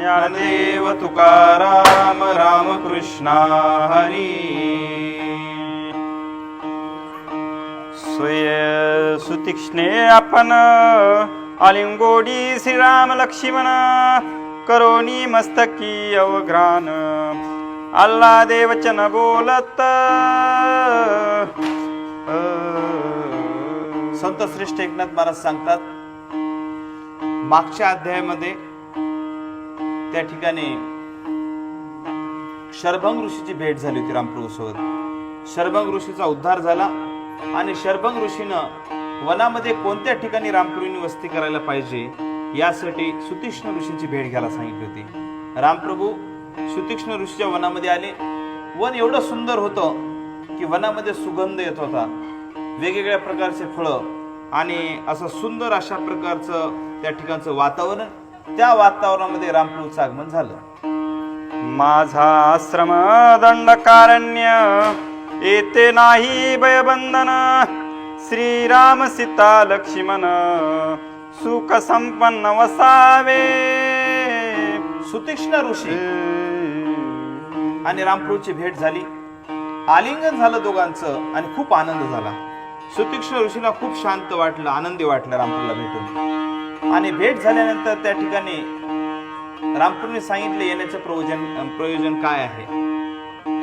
ज्ञानदेव तुकाराम रामकृष्णा हरी। स्वय सुतीक्ष्णे आपण आलिंगोडी श्रीराम लक्ष्मण करोनी मस्तकी अवघ्रान अल्ला देवचन बोलत। संत श्रेष्ठ एकनाथ महाराज सांगतात मागच्या अध्यायामध्ये त्या ठिकाणी शर्भंग ऋषीची भेट झाली होती रामप्रभू सोबत शर्भंग ऋषीचा उद्धार झाला आणि शर्भंग ऋषीनं वनामध्ये कोणत्या ठिकाणी रामप्रभूंनी वस्ती करायला पाहिजे यासाठी सुतीक्ष्ण ऋषीची भेट घ्यायला सांगितली होती. रामप्रभू सुतीक्ष्ण ऋषीच्या वनामध्ये आले. वन एवढं सुंदर होतं की वनामध्ये सुगंध येत होता. वेगवेगळ्या प्रकारचे फळं आणि असं सुंदर अशा प्रकारचं त्या ठिकाणचं वातावरण त्या वातावरणामध्ये रामप्रभूचं आगमन झालं. माझा आश्रम दंडकारण्य येते नाही भयबंधन. श्रीराम सीता लक्ष्मण सुख संपन्न वसावे. सुतीक्ष्ण ऋषी. आणि रामप्रभूची भेट झाली. आलिंगन झालं दोघांचं आणि खूप आनंद झाला. सुतीक्ष्ण ऋषीला खूप शांत वाटलं आनंदी वाटलं रामप्रभूला भेटून. आणि भेट झाल्यानंतर त्या ठिकाणी रामप्रभूने सांगितले येण्याचं प्रयोजन प्रयोजन काय आहे?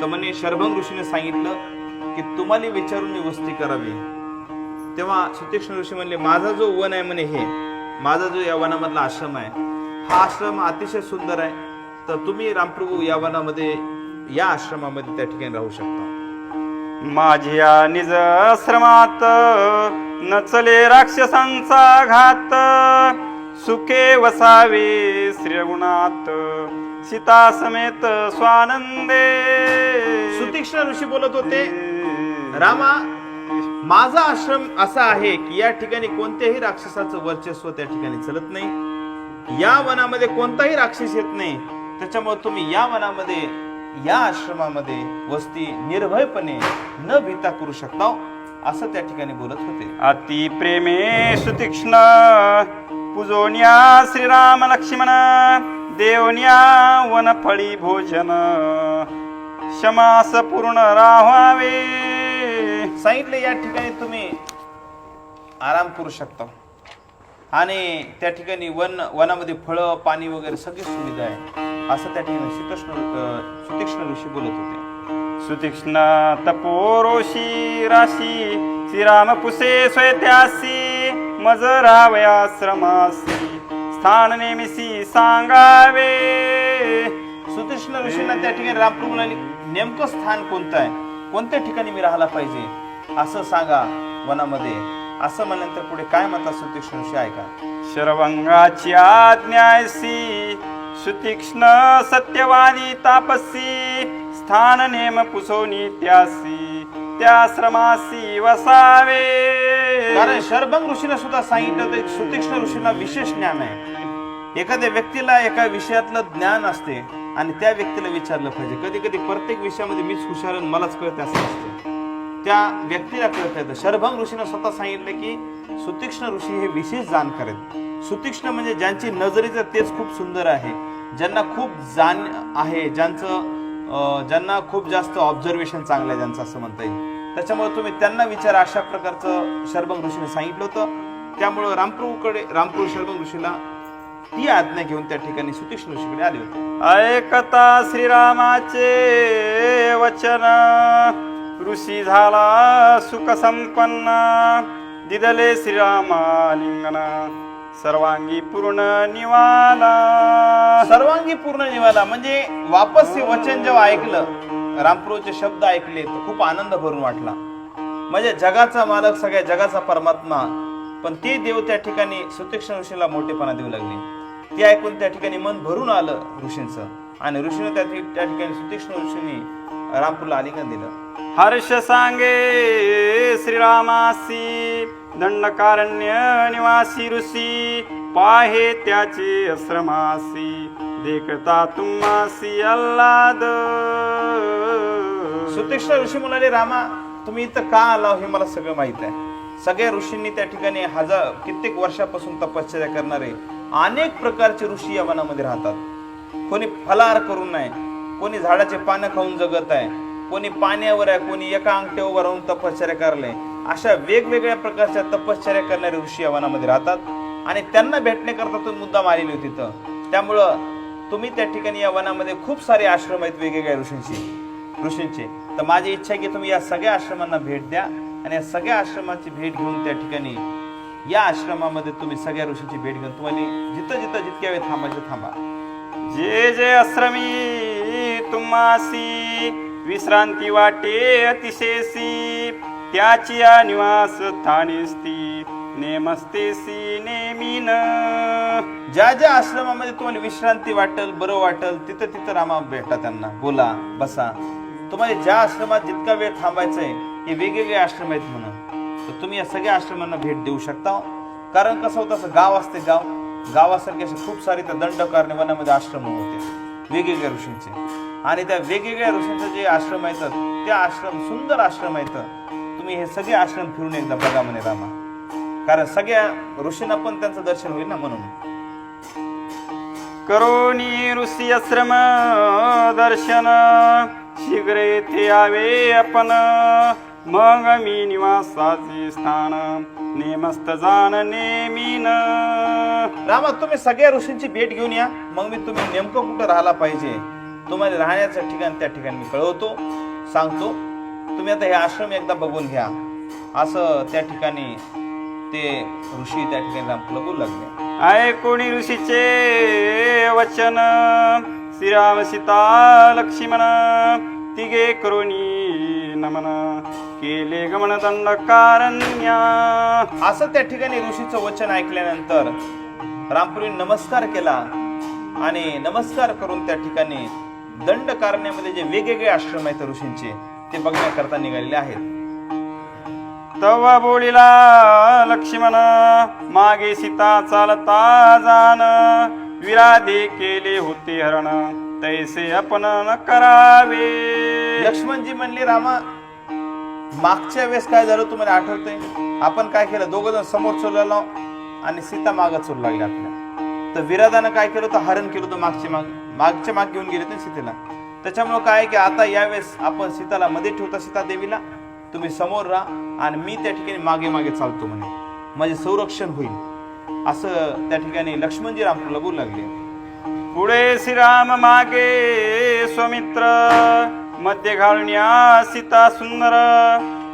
तर म्हणे शरभंग ऋषीने सांगितलं की तुम्हाला विचारून मी वस्ती करावी. तेव्हा सुतीक्ष्ण ऋषी म्हणले माझा जो वन आहे म्हणे हे माझा जो या वनामधला आश्रम आहे हा आश्रम अतिशय सुंदर आहे. तर तुम्ही रामप्रभू या वनामध्ये या आश्रमामध्ये त्या ठिकाणी राहू शकता. माझ्या निज आश्रमात नचले राक्षसांचा घात. सुखे वसावे श्रीगुणात सीता समेत स्वानंदे. सुतीक्ष्ण ऋषी बोलत होते रामा माझा आश्रम असा आहे की या ठिकाणी कोणत्याही राक्षसाचं वर्चस्व त्या ठिकाणी चलत नाही. या वनामध्ये कोणताही राक्षस येत नाही. त्याच्यामुळे तुम्ही या वनामध्ये या आश्रमामध्ये वस्ती निर्भयपणे न भीता करू शकता असं त्या ठिकाणी बोलत होते. अति प्रेमे सुतीक्ष्ण पूजोन्या श्रीराम लक्ष्मण देवन्या वनफळी भोजन शमास पूर्ण राहावे. सांगितले या ठिकाणी तुम्ही आराम करू शकता आणि त्या ठिकाणी वन वनामध्ये फळं पाणी वगैरे सगळी सुविधा आहे. असं त्या ठिकाणी सुतीक्ष्ण अं, सुतीक्ष्ण ऋषी बोलत होते. सुतीक्ष्ण तपोरोषी राशी श्रीराम पुसे स्वयत्यासी मज रावयाश्रमासी स्थान नेमिसी सांगावे. सुतीक्ष्ण ऋषींना त्या ठिकाणी रामप्रभू म्हणाले नेमकं स्थान कोणतं आहे? कोणत्या ठिकाणी मी राहायला पाहिजे? असं सांगा वनामध्ये. असं म्हणल्यानंतर पुढे काय म्हणतात सुतीक्ष्ण ऐका. शरवंगाची आज्ञायसी सुतीक्ष्ण सत्यवादी तापसी स्थान नेम पुसोनी त्यासी त्याश्रमासी वसावे. कारण शरभंग ऋषीने सुद्धा सांगितलं की सुतीक्ष्ण ऋषींना विशेष ज्ञान आहे. एखाद्या व्यक्तीला एका विषयातलं ज्ञान असते आणि त्या व्यक्तीला विचारलं पाहिजे. कधी कधी प्रत्येक विषयामध्ये मीच हुशार मलाच कळते असं असतं. त्या व्यक्तीला कळत येतं शरभंग ऋषीनं स्वतः सांगितलं की सुतीक्ष्ण ऋषी हे विशेष जाणकार आहेत सुतीक्ष्ण म्हणजे ज्यांची नजरेचं तेच खूप सुंदर आहे. ज्यांना खूप जाण आहे ज्यांचं ज्यांना खूप जास्त ऑब्झर्वेशन चांगलं आहे ज्यांचं असं म्हणता येईल. त्याच्यामुळे तुम्ही त्यांना विचार अशा प्रकारचं शरभंग ऋषीने सांगितलं होतं. त्यामुळं रामप्रभूकडे रामप्रभू शरभंग ऋषीला ती आज्ञा घेऊन त्या ठिकाणी सुतीक्ष्ण ऋषीकडे आले होते. ऐकता श्रीरामाचे वचन. ऋषी झाला सुखसंपन्ना. दिदले श्रीरामालिंगना. सर्वांगी पूर्ण निवाला. सर्वांगी पूर्ण निवाला. म्हणजे वापस हे वचन जेव्हा ऐकलं रामप्रभूचे शब्द ऐकले तर खूप आनंद भरून वाटला. म्हणजे जगाचा मालक सगळ्या जगाचा परमात्मा पण ते देव त्या ठिकाणी सुतीक्ष्ण ऋषीला मोठेपणा देऊ लागले. ते ऐकून त्या ठिकाणी मन भरून आलं ऋषींचं. आणि ऋषीने त्या त्या ठिकाणी सुतीक्ष्ण ऋषीने रामपूरला आलिंगन दिलं. हर्ष सांगे श्रीरामासी दंडकारण्य निवासी ऋषी पाहे त्याचे आश्रमासी देखता तुम्हासी अल्लाद. सुतीक्ष्ण ऋषी म्हणाले रामा तुम्ही इथं का आला हो हे मला सगळं माहीत आहे? सगळ्या ऋषींनी त्या ठिकाणी हजार कित्येक वर्षापासून तपश्चर्या करणारे अनेक प्रकारचे ऋषी या वनामध्ये राहतात. कोणी फलार करून नाही कोणी झाडाचे पानं खाऊन जगत आहे कोणी पाण्यावर आहे कोणी एका अंगठ्यावर राहून तपश्चर्या करले. अशा वेगवेगळ्या प्रकारच्या तपश्चर्या करणारे ऋषी या वनामध्ये राहतात. आणि त्यांना भेटण्याकरता तुम्ही मुद्दाम आलेली होती तिथं. त्यामुळं तुम्ही त्या ठिकाणी या वनामध्ये खूप सारे आश्रम आहेत वेगवेगळ्या ऋषींची. ऋषींचे. तर माझी इच्छा आहे की तुम्ही या सगळ्या आश्रमांना भेट द्या आणि या सगळ्या आश्रमाची भेट घेऊन त्या ठिकाणी या आश्रमामध्ये तुम्ही सगळ्या ऋषींची भेट घेऊन तुम्हाला जिथं जिथं जितक्या वेळ थांबायचं थांबा. जे जे आश्रमी तुम्हासी. विश्रांती वाटे अतिशेसी त्याची या निवास स्थानेस्ती नेमस्तेसी नेमीन. ज्या ज्या आश्रमामध्ये तुम्हाला विश्रांती वाटेल बरं वाटेल तिथं तिथं रामा भेटा त्यांना. बोला बसा. तुम्हाला ज्या आश्रमात जितका वेळ थांबायचा आहे हे वेगवेगळे आश्रम आहेत म्हणून. तर तुम्ही या सगळ्या आश्रमांना भेट देऊ शकता. कारण कसं होतं असं गाव असते गाव. गावासारखे असे खूप सारे त्या दंडकारण्य वनामध्ये आश्रम होते. वेगवेगळ्या ऋषींचे. आणि त्या वेगवेगळ्या ऋषींचे जे आश्रम आहेत त्या आश्रम सुंदर आश्रम आहेत. तुम्ही हे सगळे आश्रम फिरून एकदा बघा म्हणे रामा. कारण सगळ्या ऋषींना पण त्यांचं दर्शन होईल ना म्हणून. करोनी ऋषी आश्रम दर्शन शीघ्र येथे यावे आपण. मग मी निवासाचे स्थान नेमस्त जाण नेमीन. रामा तुम्ही सगळ्या ऋषींची भेट घेऊन या. मग मी तुम्ही नेमकं कुठं राहायला पाहिजे? तुम्हाला राहण्याचं ठिकाण त्या ठिकाणी मी कळवतो सांगतो. तुम्ही आता हे आश्रम एकदा बघून घ्या. असं त्या ठिकाणी ते ऋषी त्या ठिकाणी बोलू लागले. ऐकोणी ऋषीचे वचन? श्रीराम सीता लक्ष्मण तिघे करोनी नमन. केले गमन दंड कारण्या असं त्या ठिकाणी ऋषीचं वचन ऐकल्यानंतर रामपुरी नमस्कार केला आणि नमस्कार करून त्या ठिकाणी दंड कारण्यामध्ये जे वेगवेगळे आश्रम आहेत ऋषींचे ते बघण्याकरता निघालेले आहेत. तव बोलिला लक्ष्मण मागे सीता चालता जाण. विराधे केले होते हरण तैसे आपण न करावे. लक्ष्मणजी म्हणले रामा मागच्या वेळेस काय झालं तुम्हाला आठवतंय? आपण काय केलं? दोघ जण समोर चोरलेलो आणि सीता मागं चोरू लागली आपल्या. तर विराधानं काय केलं होतं? हरण केलं होतं मागच्या माग. मागच्या माग घेऊन गेले ना सीतेला. त्याच्यामुळं काय की आता यावेळेस आपण सीताला मध्ये ठेवता सीता देवीला. तुम्ही समोर राहा आणि मी त्या ठिकाणी मागे मागे चालतो म्हणे. माझे संरक्षण होईल. असं त्या ठिकाणी लक्ष्मणजी रामपूरला बोलू लागले. पुढे श्रीराम मागे स्वमित्रमध्ये घालून या सीता सुंदर.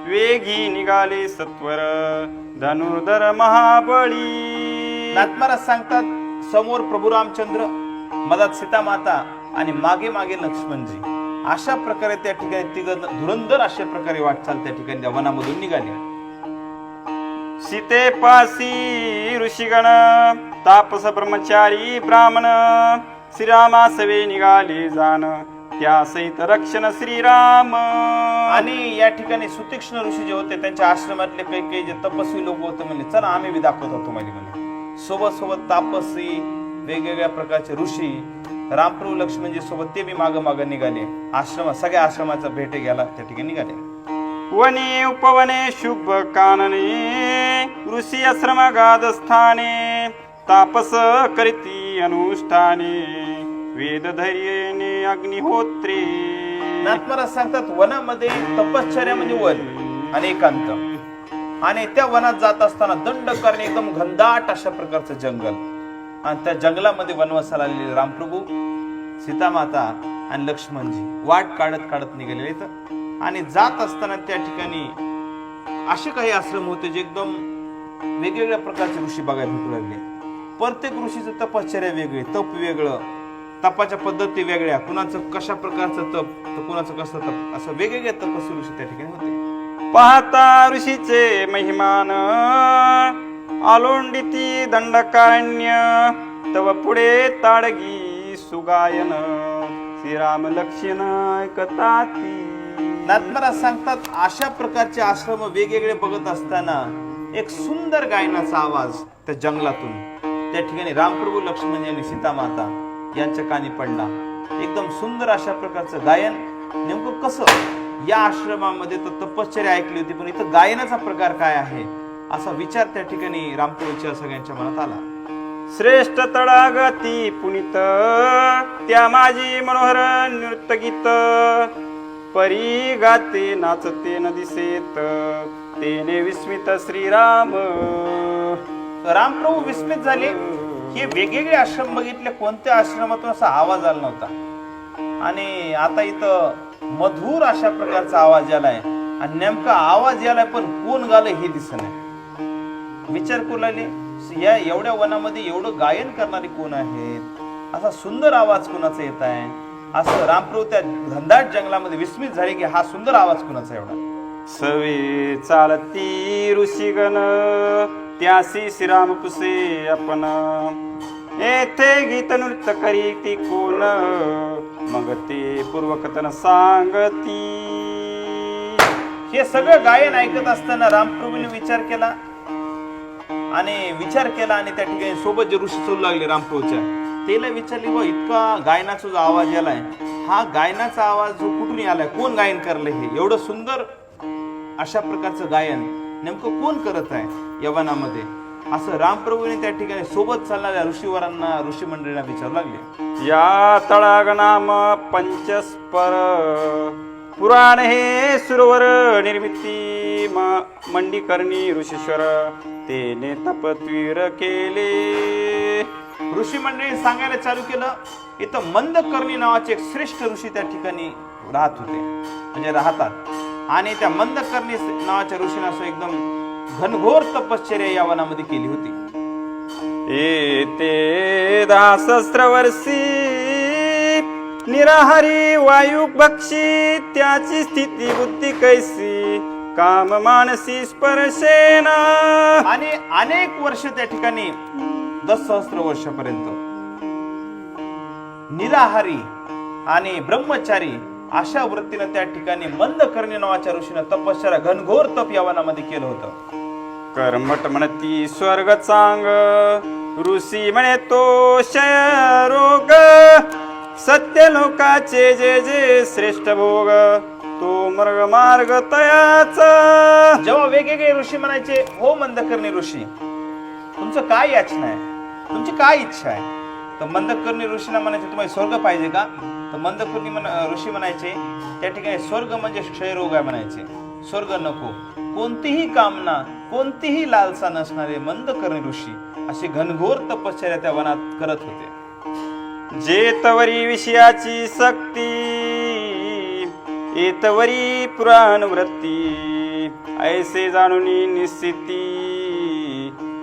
वेगी निघाले सत्वर. धनुर्धर महाबळी. नाथमाराज सांगतात समोर प्रभू रामचंद्र मधात सीता माता आणि मागे मागे लक्ष्मणजी. अशा प्रकारे त्या ठिकाणी तिघ धुरंधर अशा प्रकारे वाटचाल त्या ठिकाणी त्या वनामधून निघाली सीते पासी ऋषीगण तापस ब्रह्मचारी ब्राह्मण श्रीरामासवे निघाले जाण. त्या सहित रक्षण श्रीराम. आणि या ठिकाणी सुतीक्ष्ण ऋषी जे होते त्यांच्या आश्रमातले काही काही जे तपस्वी लोक होते म्हणजे चला आम्ही दाखवत होतो म्हणजे म्हणे सोबत सोबत तापसी वेगवेगळ्या प्रकारचे ऋषी रामप्रभू लक्ष्मणजी सोबत ते बी माग माग निघाले. आश्रम सगळ्या आश्रमाचा भेट घ्यायला त्या ठिकाणी निघाले. वने उपवने शुभ कानने ऋषी आश्रम गादस्थाने तापस करीती अनुष्ठाने वेद धैर्यने अग्निहोत्रे. नाथमहाराज सांगतात वनामध्ये तपश्चर्या म्हणजे वन आणि एकांत. आणि त्या वनात जात असताना दंड करणे एकदम घनदाट अशा प्रकारचं जंगल. आणि त्या जंगलामध्ये वनवासाला आलेले रामप्रभू सीतामाता आणि लक्ष्मणजी वाट काढत काढत निघालेले इथं आणि जात असताना त्या ठिकाणी असे काही आश्रम होते जे एकदम वेगवेगळ्या प्रकारचे ऋषी बघायला भेटू लागले. प्रत्येक ऋषीचं तपश्चर्या वेगळी तप वेगळं तपाच्या पद्धती वेगळ्या कुणाचं कशा प्रकारचं तप तर कुणाचं कसं तप असं वेगवेगळे तपस्वी ऋषी त्या ठिकाणी होते. पाहता ऋषीचे महिमान आलोंडिती दंडकारण्य तव पुढे ताडगी सुगायन. श्रीराम लक्षण ऐकताती. नाथमहाराज सांगतात अशा प्रकारचे आश्रम वेगवेगळे बघत असताना एक सुंदर गायनाचा आवाज त्या जंगलातून. त्या ठिकाणी रामप्रभू लक्ष्मण यांनी सीतामाता यांच्या कानी पडला. एकदम सुंदर अशा प्रकारचं गायन. नेमकं कसं? या आश्रमामध्ये तर तपश्चर्या ऐकली होती पण इथं गायनाचा प्रकार काय आहे? असा विचार त्या ठिकाणी रामप्रभूच्या सगळ्यांच्या मनात आला. श्रेष्ठ तळागती पुनित त्या माझी मनोहर नृत्य गीत. परी गाते नाचते न दिसेत तेने विस्मित श्रीराम. रामप्रभू विस्मित झाले. हे वेगवेगळे आश्रम बघितले. कोणत्या आश्रमातून असा आवाज आला नव्हता? आणि आता इथं मधुर अशा प्रकारचा आवाज आलाय आणि नेमका आवाज यालाय पण कोण गालं हे दिसत नाही. विचार करू लागले या एवढ्या वनामध्ये एवढं गायन करणारे कोण आहेत? असा सुंदर आवाज कोणाचा येत आहे? असं रामप्रभू त्या घनदाट जंगलामध्ये विस्मित झाले की हा सुंदर आवाज कोणाचा एवढा? सवे चालती ऋषीगण त्यासी श्रीराम पुसे आपण. येथे गीत नृत्य करी ती कोण? मग ते पूर्वकथन सांगती. हे सगळं गायन ऐकत असताना रामप्रभूने विचार केला आणि विचार केला आणि त्या ठिकाणी सोबत जे ऋषी चलू लागले रामप्रभूच्या त्याला विचारले व इतका गायनाचा जो आवाज आलाय हा गायनाचा आवाज जो कुठून आलाय कोण गायन करलंय हे? एवढं सुंदर अशा प्रकारचं गायन नेमकं कोण करत आहे यवनामध्ये? असं रामप्रभूने त्या ठिकाणी सोबत चालणाऱ्या ऋषीवरांना ऋषी मंडळींना विचारू लागले. या तळागनाम पंचस्पर. पुराण हे सुरवर निर्मिती म- मंडीकर्णी ऋषीश्वर तेने तपत्वीर केले. ऋषी मंडळी सांगायला चालू केलं इथं मंदकर्णी नावाचे एक श्रेष्ठ ऋषी त्या ठिकाणी राहत होते. म्हणजे राहतात. आणि त्या मंदकर्णी नावाच्या ऋषीने असं एकदम घनघोर तपश्चर्या या वनामध्ये केली होती. ते दहा सहस्र वर्षी निराहारी वायू बक्षी त्याची स्थिती बुद्धी कैसी काम मानसी स्पर्शेना आणि अनेक वर्ष त्या ठिकाणी दस सहस्त्र वर्षापर्यंत निराहारी आणि ब्रह्मचारी अशा वृत्तीनं त्या ठिकाणी मंदकर्णी नावाच्या ऋषीनं तपश्चर्या घनघोर तप या वनामध्ये केलं होतं. कर्मट म्हणती स्वर्ग चांग ऋषी म्हणे तो क्षय रोग. सत्य लोकाचे जे जे श्रेष्ठ भोग तो मर्ग मार्ग तयाचा. जेव्हा वेगवेगळे ऋषी म्हणायचे हो मंदकर्णी ऋषी तुमचं काय याचना आहे? तुमची काय इच्छा आहे? तर मंदकर्णी ऋषीना म्हणायचे तुम्हाला स्वर्ग पाहिजे का? तर मंदकर्णी म्हण- ऋषी म्हणायचे त्या ठिकाणी स्वर्ग म्हणजे क्षयरोग आहे म्हणायचे. स्वर्ग नको. कोणतीही कामना कोणतीही लालसा नसणारे मंदकर्णी ऋषी अशी घनघोर तपश्चर्या त्या वनात करत होते. जेतवरी विषयाची सक्ती येतवरी पुराण वृत्ती. ऐसे जाणून निस्थिती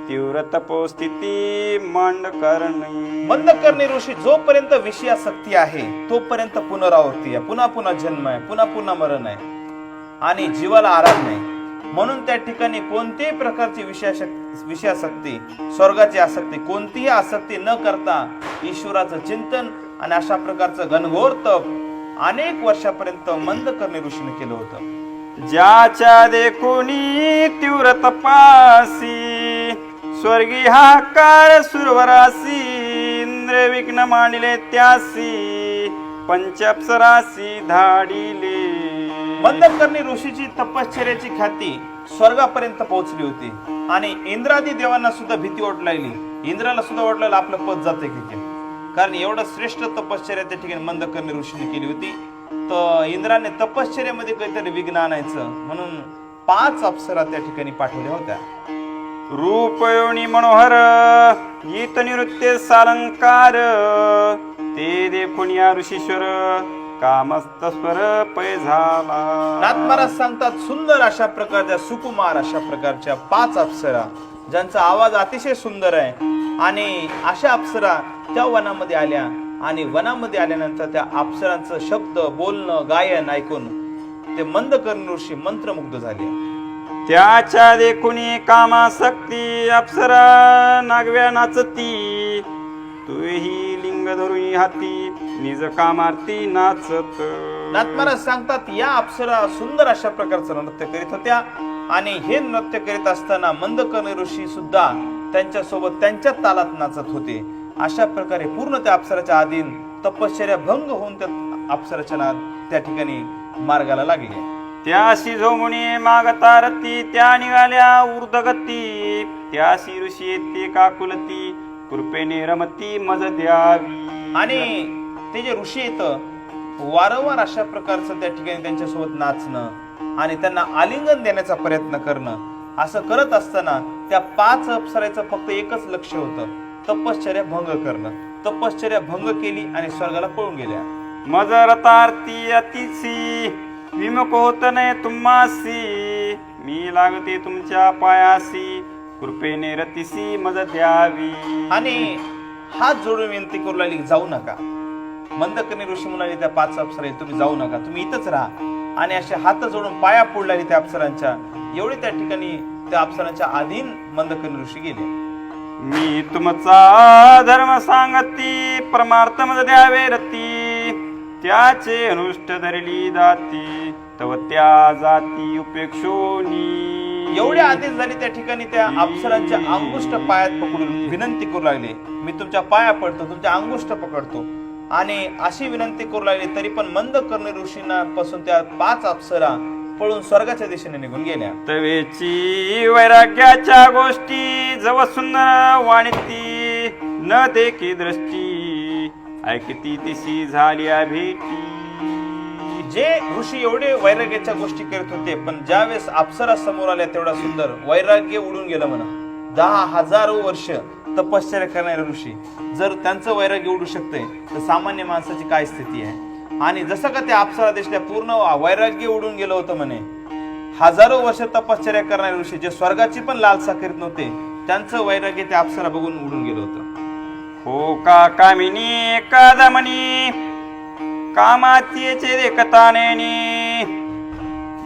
तीव्र तपोस्थिती मांड मंद करणे ऋषी जोपर्यंत विषयासक्ती आहे तोपर्यंत पुनरावृत्ती आहे. पुन्हा पुन्हा जन्म आहे पुन्हा पुन्हा मरण आहे. आणि जीवाला आराम नाही. म्हणून त्या ठिकाणी कोणत्याही प्रकारची विषयाशक्ती विषयासक्ती स्वर्गाची आसक्ती कोणतीही आसक्ती न करता ईश्वराचं चिंतन आणि अशा प्रकारचं घनघोर तप अनेक वर्षापर्यंत मंद करणे ऋषीने केलं होतं. ज्याच्या देखुनी तीव्र तपासी स्वर्गी हा काळ सुरवरासी इंद्र विघ्न मांडले त्यासी पंचअप्सरासी धाडिले. मंदकर्णी ऋषीची तपश्चर्याची ख्याती स्वर्गापर्यंत पोहोचली होती. आणि इंद्रादी देवांना सुद्धा भीती वाटू लागली. इंद्राला सुद्धा वाटलं आपलं पद जाते की कारण एवढं श्रेष्ठ तपश्चर्या त्या ठिकाणी मंदकर्णी ऋषीने केली होती. तर इंद्राने तपश्चर्यामध्ये काहीतरी विघ्न आणायचं म्हणून पाच अप्सरा त्या ठिकाणी पाठवल्या होत्या. रूपयोनी मनोहर गीत नृत्य सालंकार ते देखून या ऋषीश्वर कामस्तस्वर पै झाला नाथ महाराज सांगतात सुंदर अशा प्रकारच्या सुकुमार अशा प्रकारच्या पाच अप्सरा ज्यांचा आवाज अतिशय सुंदर आहे. आणि अशा अप्सरा त्या वनामध्ये आल्या आणि वनामध्ये आल्यानंतर त्या अप्सरांचं शब्द बोलणं गायन ऐकून ते मंदकर्ण ऋषी मंत्रमुग्ध झाले. त्याच्या देखुनी कामासक्ती अप्सरा नागव्या नाचती तुही लिंग धरुणी हाती निज कामार्थी नाचत. नाथ महाराज सांगतात या अप्सरा सुंदर अशा प्रकारचं नृत्य करीत होत्या आणि हे नृत्य करीत असताना मंदकर्ण ऋषी सुद्धा त्यांच्यासोबत त्यांच्या तालात नाचत होते. अशा प्रकारे पूर्ण त्या अप्सराच्या आधीन तपश्चर्या भंग होऊन त्या अप्सराच्या नाद त्या ठिकाणी मार्गाला लागले. त्याशी झोमुनी मागतारती त्या निघाल्या ऊर्धगती त्याशी ऋषी येते काकुलती कृपेने रमती मज द्यावी. आणि ते जे ऋषी येतं वारंवार अशा प्रकारचं त्या ठिकाणी त्यांच्यासोबत नाचणं आणि त्यांना आलिंगन देण्याचा प्रयत्न करणं असं करत असताना त्या पाच अप्सराचं फक्त एकच लक्ष होतं तपश्चर्या भंग करणं. तपश्चर्या भंग केली आणि स्वर्गाला पळून गेल्या. मज रतार्ती अतिसी विमुख होत नाही तुम्हासी मी लागते तुमच्या पायासी कृपेने रतिसी मज द्यावी. आणि हात जोडून विनंती करू लागली जाऊ नका. मंदकर्णी ऋषी म्हणाले त्या पाच अप्सरा तुम्ही जाऊ नका. तुम्ही इथंच राहा. आणि असे हात जोडून पाया लागले त्या अप्सरांच्या एवढे त्या ठिकाणी त्या अप्सरांच्या अधीन मंदकर्णी ऋषी गेले. मी तुमचा धर्म सांगती परमार्थ मज द्यावे रती. त्याचे अनुष्ठ धरली दाती तव त्या जाती उपेक्षोनी. एवढे आदेश झाले त्या ठिकाणी त्या अप्सरांच्या अंगुष्ट पायात पकडून विनंती करू लागले. मी तुमच्या पाया पडतो तुमच्या अंगुष्ट पकडतो. आणि अशी विनंती करू लागली तरी पण मंद कर्ण ऋषींना पासून त्या पाच अप्सरा पळून स्वर्गाच्या दिशेने निघून गेल्या. तवेची वैराग्याच्या गोष्टी जव सुंदर वाणीती न देखी दृष्टी ऐकती तिशी झाल्या भेटी जे ऋषी एवढे वैराग्याच्या गोष्टी करत होते पण ज्यावेळेस अप्सरा समोर आल्या तेवढा सुंदर वैराग्य उडून गेलं म्हणा. दहा हजारो वर्ष तपश्चर्या करणारे ऋषी. जर त्यांचं वैराग्य उडू शकतंय तर सामान्य माणसाची काय स्थिती आहे? आणि जसं का त्या अप्सरा देशल्या पूर्ण वैराग्य उडून गेलं होतं म्हणे. हजारो वर्ष तपश्चर्या करणारे ऋषी जे स्वर्गाची पण लालसा करीत नव्हते त्यांचं वैराग्य त्या अप्सरा बघून उडून गेलं होतं. हो का कामिनी कादमनी कामात्येचे रेकताने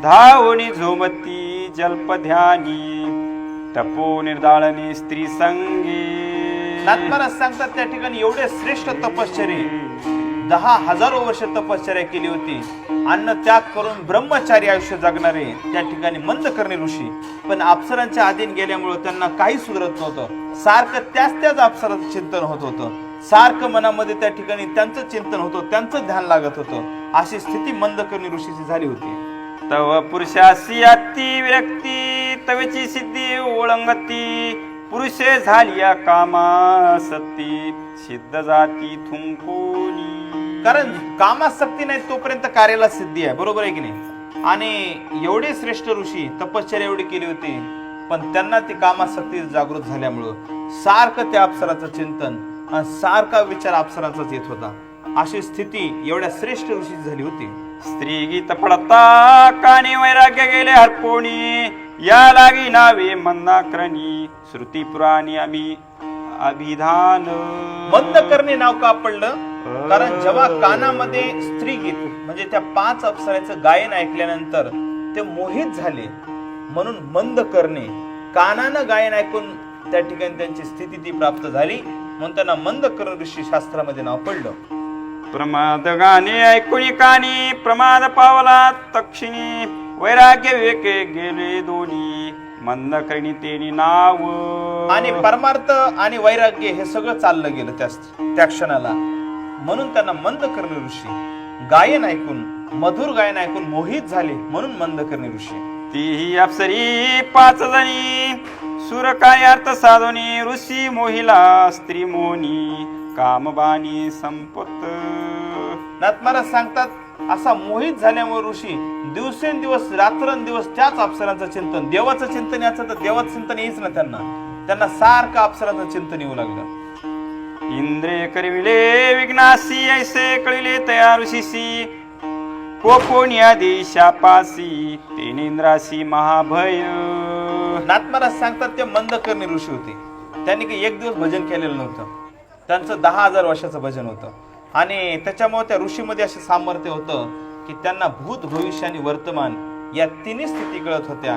धावणी झोमती जल्पध्यानी तपो निर्दाळणी स्त्री संगी. नाथमहाराज सांगतात त्या ठिकाणी एवढे श्रेष्ठ तपश्चर्य. दहा हजारो वर्ष तपश्चर्या केली होती. अन्न त्याग करून ब्रह्मचारी आयुष्य जगणारे त्या ठिकाणी मंद करणे ऋषी. पण अप्सरांच्या अधीन गेल्यामुळे त्यांना काही सुधरत नव्हतं. सारखं त्याच त्याच अप्सराचं चिंतन होत होतं. सारखं मनामध्ये त्या ठिकाणी त्यांचं चिंतन होतं त्यांचं ध्यान लागत होतं. अशी स्थिती मंद करणे ऋषीची झाली होती. तव पुरुषासी अति व्यक्ती तवेची सिद्धी ओळंगती. पुरुषे झालिया कामा सती सिद्ध जाती थुंकोनी. कारण कामासक्ती नाही तोपर्यंत कार्याला सिद्धी आहे. बरोबर आहे की नाही? आणि एवढे श्रेष्ठ ऋषी तपश्चर्या एवढी केली होती पण त्यांना ती कामासक्ती जागृत झाल्यामुळं सारखं त्या अप्सराचं चिंतन आणि सारखा विचार अप्सराचाच येत होता. अशी स्थिती एवढ्या श्रेष्ठ ऋषीची झाली होती. स्त्री गीत पडता कानी वैराग्य गेले हरपोणी या लागी नावे मंदाक्रणी श्रुती पुराणी आम्ही अभिधान. मंद करणे नाव का पडलं? कारण जेव्हा कानामध्ये स्त्री गीत म्हणजे त्या पाच अप्सराचं गायन ऐकल्यानंतर ते मोहित झाले. म्हणून मंद करणे कानानं गायन ऐकून त्या ठिकाणी त्यांची स्थिती ती प्राप्त झाली. म्हणून त्यांना मंद कर्ण ऋषी शास्त्रामध्ये नाव पडलं. प्रमाद गाणे ऐकून कानी प्रमाद पावला तक्षिणी. वैराग्य विवेके गेले दोन्ही मंद करिणी तेनी नाव आणि परमार्थ आणि वैराग्य हे सगळं चाललं गेलं त्या त्या क्षणाला म्हणून त्यांना मंद कर्ण ऋषी गायन ऐकून मधुर गायन ऐकून मोहित झाले म्हणून मंद कर्ण ऋषी तीही अप्सरी पाच जणी. सुर काय अर्थ साधोनी? ऋषी मोहिला स्त्री मोनी. कामबानी संपत. नाथमाराज सांगतात असा मोहित झाल्यामुळे ऋषी दिवसेंदिवस रात्रंदिवस त्याच अप्सरांचं चिंतन देवाचं चिंतन याचं तर देवाचं चिंतन येईच ना त्यांना. त्यांना सारखं अप्सरांचं चिंतन येऊ लागलं. इंद्रिय करविले विघ्नासी ऐसे कळिले तया ऋषीसी. कोपोनी आदी शापासी तेनेंद्रासी महाभय. नाथमाराज सांगतात ते मंद करणे ऋषी होते. त्यांनी काही एक दिवस भजन केलेलं नव्हतं. त्यांचं दहा हजार वर्षाचं भजन होतं. आणि त्याच्यामुळे त्या ऋषीमध्ये असे सामर्थ्य होतं की त्यांना भूत भविष्य आणि वर्तमान या तिन्ही स्थिती कळत होत्या.